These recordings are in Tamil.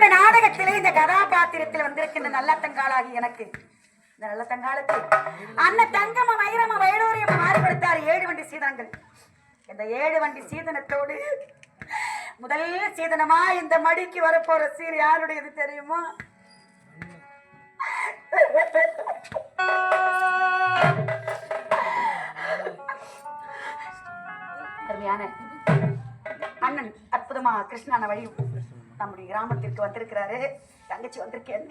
இந்த நாடகத்திலே இந்த கதாபாத்திரத்தில் வந்திருக்கின்ற நல்ல தங்காளாகி எனக்கு. இந்த நல்ல அண்ண அண்ணன் தங்கம வைரம வயலூரியம் மாறுபடுத்தார் ஏழு வண்டி சீதனங்கள். இந்த ஏழு வண்டி சீதனத்தோடு முதல் சீதனமா இந்த மடிக்கு வரப்போற சீர் யாருடையது தெரியுமா? அருமையான அண்ணன் அற்புதமா கிருஷ்ணான வழி நம்முடைய கிராமத்திற்கு வந்திருக்கிறாரு. தங்கச்சி வந்திருக்கேன்.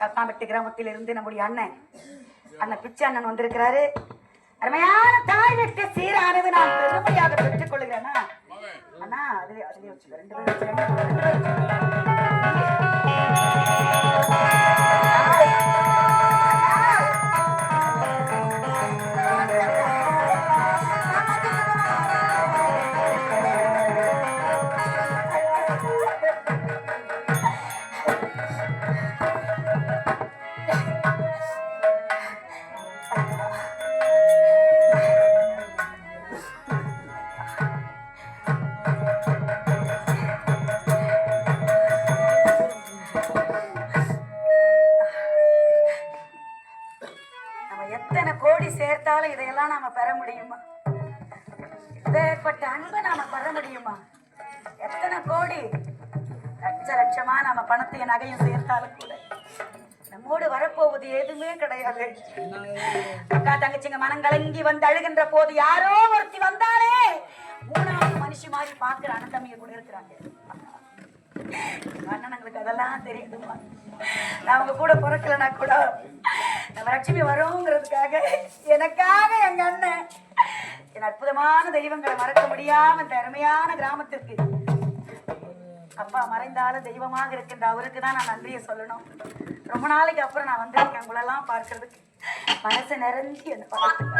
கல்பாம்பட்டி கிராமத்தில் இருந்து நம்முடைய அண்ணன் அண்ணன் பிச்சை அண்ணன் வந்திருக்கிறாரு. அருமையான தாய் வீட்டு சீரானது நான் பெருமையாக பெற்றுக் கொள்கிறேன்னா அண்ணா அதுலயே அதுலயே வச்சுக்கோ. ரெண்டு பேரும் கோடி இதையெல்லாம் நாம பெற முடியுமா? இப்பேற்பட்ட அன்பை நாம பெற முடியுமா? எத்தனை கோடி? லட்ச லட்சமா நாம பணத்தையும் நகையும் சேர்த்தாலும் கூட. நம்மோடு வரப்போவது எதுவுமே கிடையாது. அக்கா தங்கச்சிங்க மனம் கலங்கி வந்து அழுகின்ற போது யாரோ ஒருத்தி வந்தாலே மூணாவது மனுஷி மாதிரி பாக்குற அனந்தமிய கூட இருக்கிறாங்க. அண்ணனுங்களுக்கு அதெல்லாம் தெரியுதுமா நான் அவங்க கூட பிறக்கலனா கூட நம்ம லட்சுமி வரோங்கிறதுக்காக எனக்காக எங்க அண்ணன் என் அற்புதமான தெய்வங்களை மறக்க முடியாம இந்த அருமையான கிராமத்திற்கு. அப்பா மறைந்தாலும் தெய்வமாக இருக்கின்ற அவருக்கு தான் நான் நன்றியை சொல்லணும். ரொம்ப நாளைக்கு அப்புறம் நான் வந்திருக்கேன் உங்களெல்லாம் பார்க்கறதுக்கு. மனசு நிறைஞ்சி என்ன பார்த்து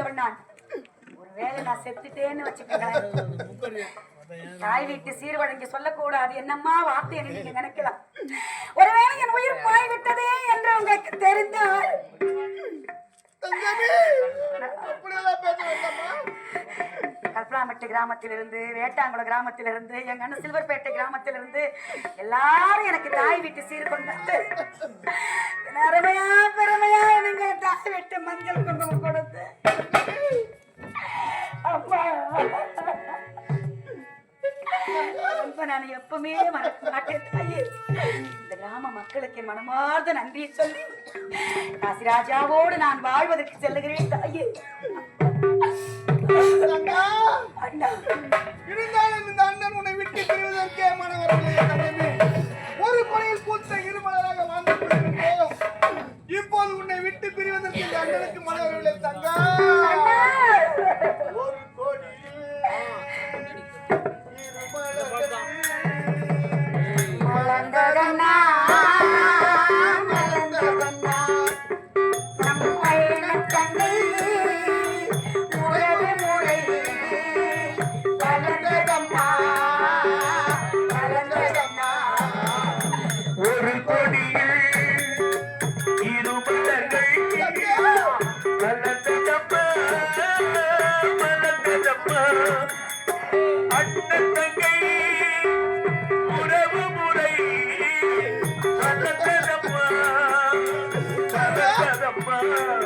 வாழக்கூடியவன் நான் ஒருவேளை நான் செத்துட்டேன்னு வச்சுக்கோங்களேன். தாய் வீட்டு சீர்வழங்கி சொல்லக்கூடாது. என்னம்மா வார்த்தை நீங்க நினைக்கலாம். ஒருவேளை என் உயிர் போய் விட்டதே என்று உங்களுக்கு தெரிந்தால்? கல்பனாமட்டு கிராமத்திலிருந்து வேட்டாங்குளம் கிராமத்திலிருந்து எங்க அண்ணன் சில்வர்பேட்டை கிராமத்திலிருந்து எல்லாரும் எனக்கு தாய் வீட்டு சீர் கொண்டு வந்து என்ன அருமையா பெருமையா எனக்கு தாய் வீட்டு மஞ்சள் குங்குமம் கொடுத்து நான் எப்பவுமே மறக்க மாட்டேன் தாயே. இந்த கிராம மக்களுக்கு என் மனமார்ந்த நன்றியை சொல்லி காசிராஜாவோடு நான் வாழ்வதற்கு செல்லுகிறேன் தாயே. அண்ணா! இருந்தாலும் இந்த அண்ணன் உன்னை விட்டு பிரிவதற்கே மனம் வரவில்லை தங்கமே. ஒரு கொலையில் பூத்த இருமலராக வாழ்ந்து கொண்டிருந்தோம். இப்போது உன்னை விட்டு பிரிவதற்கு இந்த அண்ணனுக்கு மனம் வரவில்லை தங்கா! பயணத்தந்தை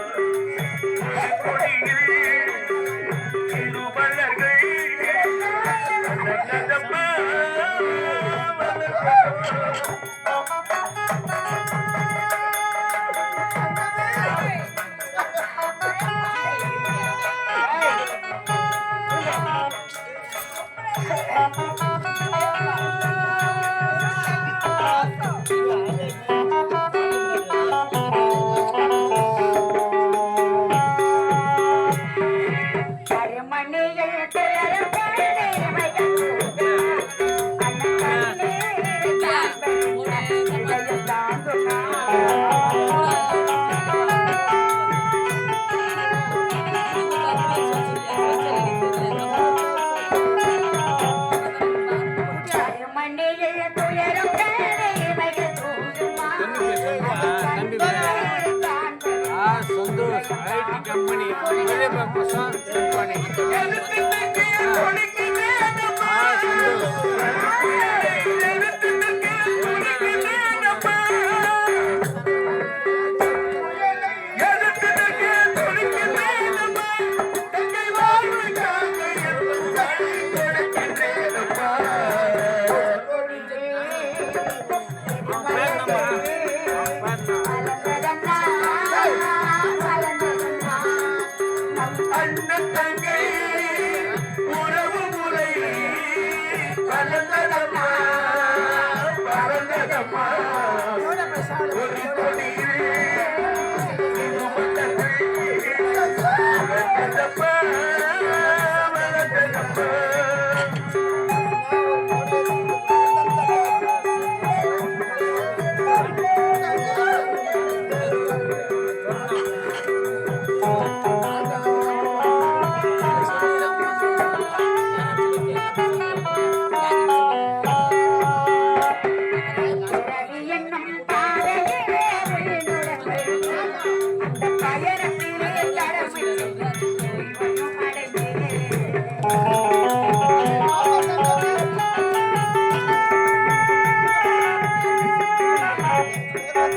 கொடியில் ஐடி கம்பெனி பசம் கம்பெனி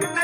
like